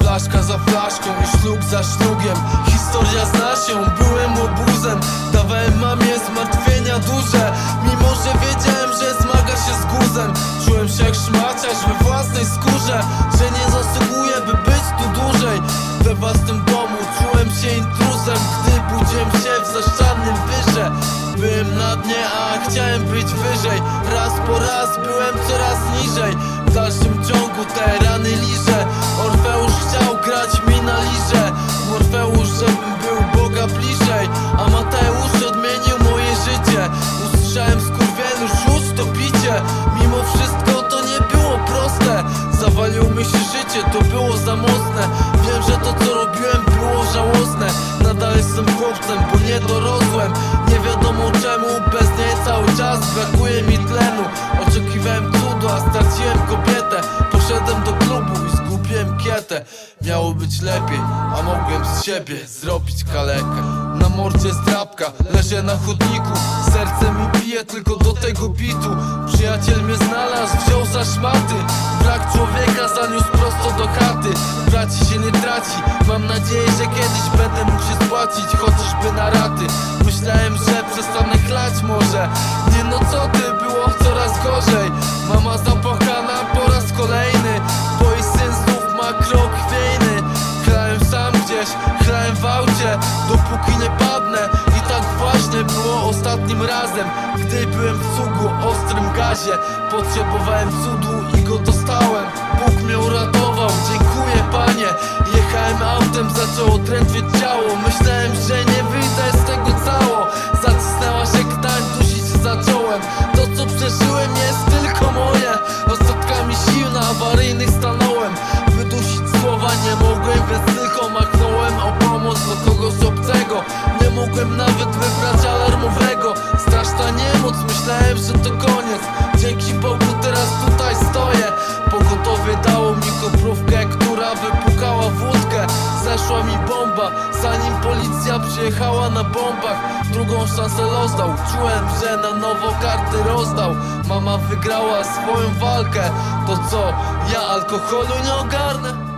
Flaszka za flaszką i szlug za szlugiem Historia zna się, byłem obuzem Dawałem mamie zmartwienia duże. Mimo, że wiedziałem, że zmaga się z guzem. Czułem się jak szmaciarz we własnej skórze Że nie zasługuję, by być tu dłużej. We własnym domu czułem się intruzem Gdy budziłem się w zaszczarnym wyrze. Byłem na dnie, a chciałem być wyżej. Raz po raz byłem coraz niżej dalszym ciągu te rany liże. Orfeusz chciał grać mi na liże Morfeusz, żebym był Boga bliżej. A Mateusz odmienił moje życie. Usłyszałem skurwielu, rzuć to picie. Mimo wszystko to nie było proste. Zawaliło mi się życie, to było za mocne Miało być lepiej, a mogłem z siebie zrobić kalekę. Na mordzie zdrabka, leżę na chodniku. Serce mi bije tylko do tego bitu. Przyjaciel mnie znalazł, wziął za szmaty. Brak człowieka zaniósł prosto do chaty. Braci się nie traci, mam nadzieję, że kiedyś będę mógł się spłacić Chociażby na raty. Myślałem, że przestanę chlać może. Nie no co ty, było coraz gorzej Dopóki nie padnę I tak właśnie było ostatnim razem. Gdy byłem w cugu, ostrym gazie Potrzebowałem cudu i go dostałem. Bóg mnie uratował, dziękuję panie. Jechałem autem, zaczęło drętwieć ciało. Myślałem, że nie wyjdę z tego cało. Zacisnęła się ktań, dusić zacząłem. To co przeżyłem jest Mogłem nawet wybrać alarmowego. Straszna niemoc, myślałem, że to koniec. Dzięki Bogu teraz tutaj stoję. Pogotowie dało mi koprówkę, która wypukała wódkę. Zeszła mi bomba, zanim policja przyjechała na bombach. Drugą szansę rozdał, czułem, że na nowo karty rozdał. Mama wygrała swoją walkę. To co, ja alkoholu nie ogarnę?